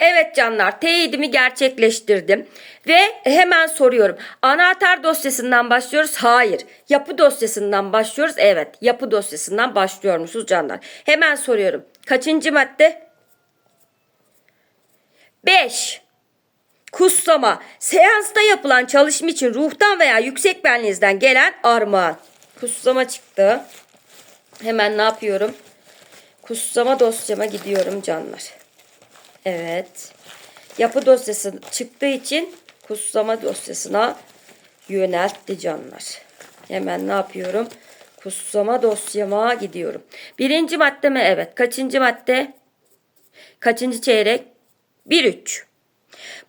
Evet canlar teyidimi gerçekleştirdim ve hemen soruyorum. Anahtar dosyasından başlıyoruz. Hayır. Yapı dosyasından başlıyoruz. Evet. Yapı dosyasından başlıyor musunuz canlar? Hemen soruyorum. Kaçıncı madde? 5. Kutsama. Seansta yapılan çalışma için ruhtan veya yüksek benliğinizden gelen armağan. Kutsama çıktı. Hemen ne yapıyorum? Kutsama dosyama gidiyorum canlar. Evet. Yapı dosyası çıktığı için kutsama dosyasına yöneltti canlar. Hemen ne yapıyorum? Kutsama dosyama gidiyorum. Birinci madde mi? Evet. Kaçıncı madde? Kaçıncı çeyrek? 1-3.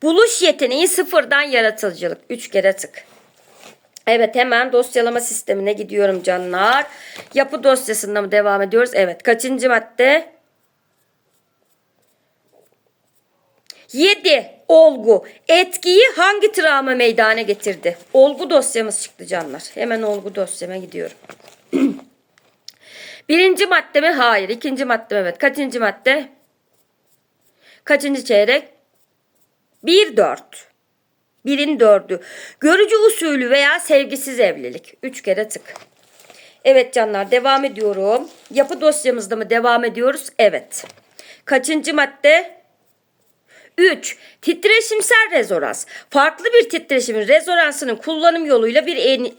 Buluş yeteneği sıfırdan yaratıcılık. 3 kere tık. Evet hemen dosyalama sistemine gidiyorum canlar. Yapı dosyasında mı devam ediyoruz? Evet. Kaçıncı madde? 7. Olgu. Etkiyi hangi travma meydana getirdi? Olgu dosyamız çıktı canlar. Hemen olgu dosyama gidiyorum. Birinci madde mi? Hayır. İkinci madde mi? Evet. Kaçıncı madde? Kaçıncı çeyrek? 1 4. Birin dördü. Görücü usulü veya sevgisiz evlilik. Üç kere tık. Evet canlar devam ediyorum. Yapı dosyamızda mı devam ediyoruz? Evet. Kaçıncı madde? 3. Titreşimsel rezonans. Farklı bir titreşimin rezonansının kullanım yoluyla bir en-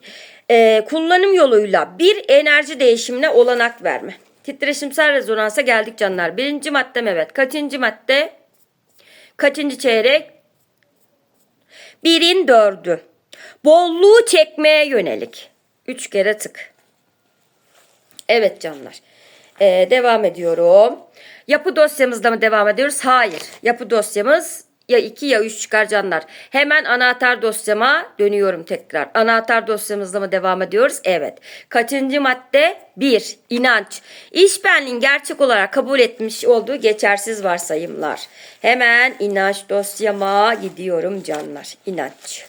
e, kullanım yoluyla bir enerji değişimine olanak verme. Titreşimsel rezonansa geldik canlar. Birinci madde evet. Kaçıncı madde? Kaçıncı çeyrek? Birin dördü. Bolluğu çekmeye yönelik. Üç kere tık. Evet canlar. Ee, devam ediyorum. Yapı dosyamızda mı devam ediyoruz? Hayır. Yapı dosyamız ya 2 ya 3 çıkar canlar. Hemen anahtar dosyama dönüyorum tekrar. Anahtar dosyamızda mı devam ediyoruz? Evet. Kaçıncı madde? 1. İnanç. İş benliğin gerçek olarak kabul etmiş olduğu geçersiz varsayımlar. Hemen inanç dosyama gidiyorum canlar. İnanç.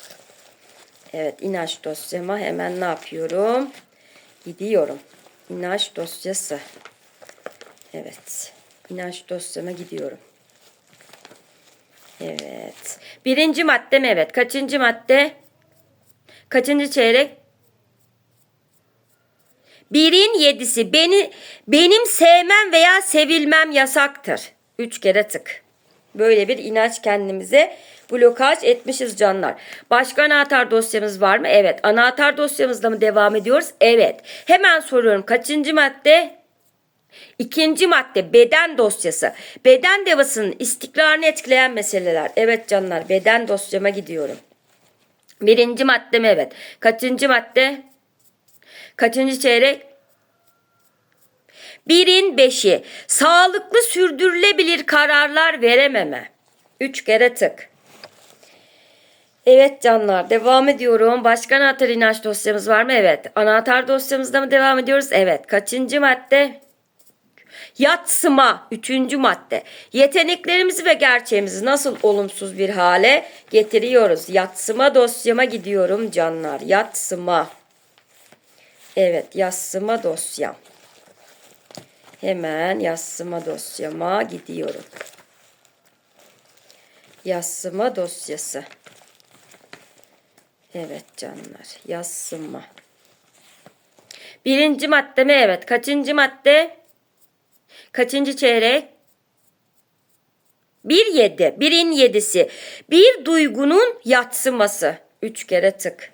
Evet inanç dosyama hemen ne yapıyorum? Gidiyorum. İnanç dosyası. Evet. İnanç dosyama gidiyorum. Evet. Birinci madde mi? Evet. Kaçıncı madde? Kaçıncı çeyrek? Birin yedisi. Beni, benim sevmem veya sevilmem yasaktır. Üç kere tık. Böyle bir inanç kendimize blokaj etmişiz canlar. Başka anahtar dosyamız var mı? Evet. Anahtar dosyamızda mı devam ediyoruz? Evet. Hemen soruyorum. Kaçıncı madde? İkinci madde beden dosyası. Beden devasının istikrarını etkileyen meseleler. Evet canlar beden dosyama gidiyorum. Birinci madde mi? Evet. Kaçıncı madde? Kaçıncı çeyrek? Birin beşi. Sağlıklı sürdürülebilir kararlar verememe. Üç kere tık. Evet canlar devam ediyorum. Başka anahtar inanç dosyamız var mı? Evet. Anahtar dosyamızda mı devam ediyoruz? Evet. Kaçıncı madde? Yatsıma. Üçüncü madde. Yeteneklerimizi ve gerçeğimizi nasıl olumsuz bir hale getiriyoruz? Yatsıma dosyama gidiyorum canlar. Yatsıma. Evet yatsıma dosyam. Hemen yatsıma dosyama gidiyorum. Yatsıma dosyası. Evet canlar. Yatsıma. Birinci madde mi? Evet. Kaçıncı madde? Kaçıncı çeyrek? Bir yedi. Birin yedisi. Bir duygunun yatsıması. Üç kere tık.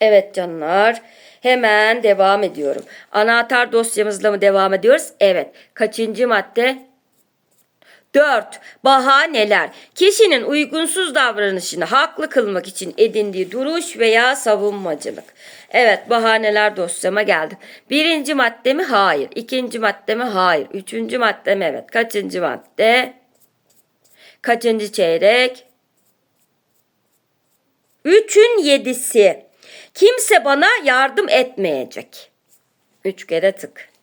Evet canlar. Hemen devam ediyorum. Anahtar dosyamızla mı devam ediyoruz? Evet. Kaçıncı madde? 4. Bahaneler. Kişinin uygunsuz davranışını haklı kılmak için edindiği duruş veya savunmacılık. Evet bahaneler dosyama geldi. Birinci madde mi? Hayır. İkinci madde mi? Hayır. Üçüncü madde mi? Evet. Kaçıncı madde? Kaçıncı çeyrek? Üçün yedisi. Kimse bana yardım etmeyecek. Üç kere tık.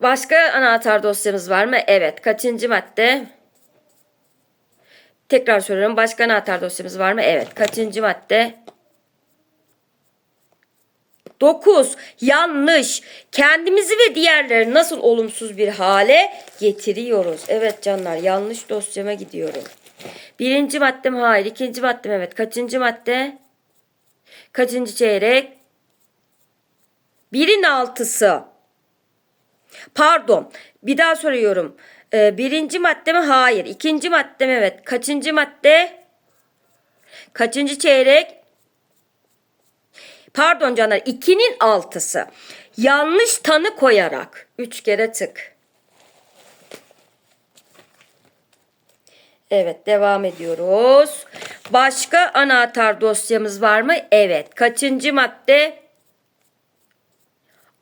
Başka anahtar dosyamız var mı? Evet. Kaçıncı madde? Tekrar soruyorum. Başka anahtar dosyamız var mı? Evet. Kaçıncı madde? 9. Yanlış. Kendimizi ve diğerleri nasıl olumsuz bir hale getiriyoruz? Evet canlar yanlış dosyama gidiyorum. Birinci maddem hayır. ikinci maddem evet. Kaçıncı madde? Kaçıncı çeyrek? Birin altısı. Pardon. Bir daha soruyorum. Ee, birinci madde mi? Hayır. İkinci madde mi? Evet. Kaçıncı madde? Kaçıncı çeyrek? Pardon canlar. 2'nin altısı. Yanlış tanı koyarak. Üç kere tık. Evet devam ediyoruz. Başka anahtar dosyamız var mı? Evet. Kaçıncı madde?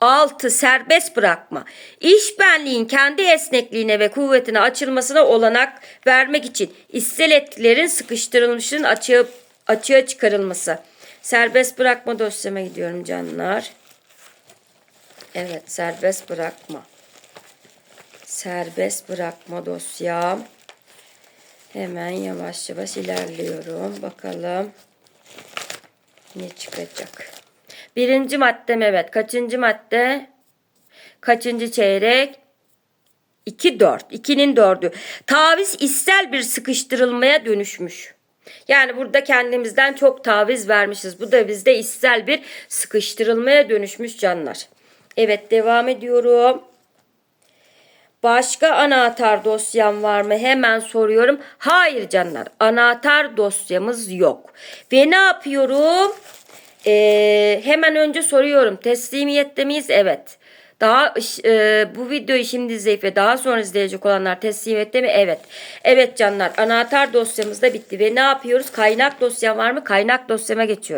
6. Serbest bırakma. İşbenliğin kendi esnekliğine ve kuvvetine açılmasına olanak vermek için iskeletlerin sıkıştırılmışın açığa, açığa çıkarılması. Serbest bırakma dosyama gidiyorum canlar. Evet serbest bırakma. Serbest bırakma dosyam. Hemen yavaş yavaş ilerliyorum. Bakalım ne çıkacak. Birinci maddem evet. Kaçıncı madde? Kaçıncı çeyrek? 2 4. 2'nin 4'ü. Taviz istel bir sıkıştırılmaya dönüşmüş. Yani burada kendimizden çok taviz vermişiz. Bu da bizde istel bir sıkıştırılmaya dönüşmüş canlar. Evet devam ediyorum. Başka anahtar dosyam var mı? Hemen soruyorum. Hayır canlar. Anahtar dosyamız yok. Ve ne yapıyorum? Ee, hemen önce soruyorum. Teslimiyette miyiz? Evet. Daha e, bu videoyu şimdi izleyip ve daha sonra izleyecek olanlar teslimiyette mi? Evet. Evet canlar. Anahtar dosyamız da bitti. Ve ne yapıyoruz? Kaynak dosyam var mı? Kaynak dosyama geçiyorum.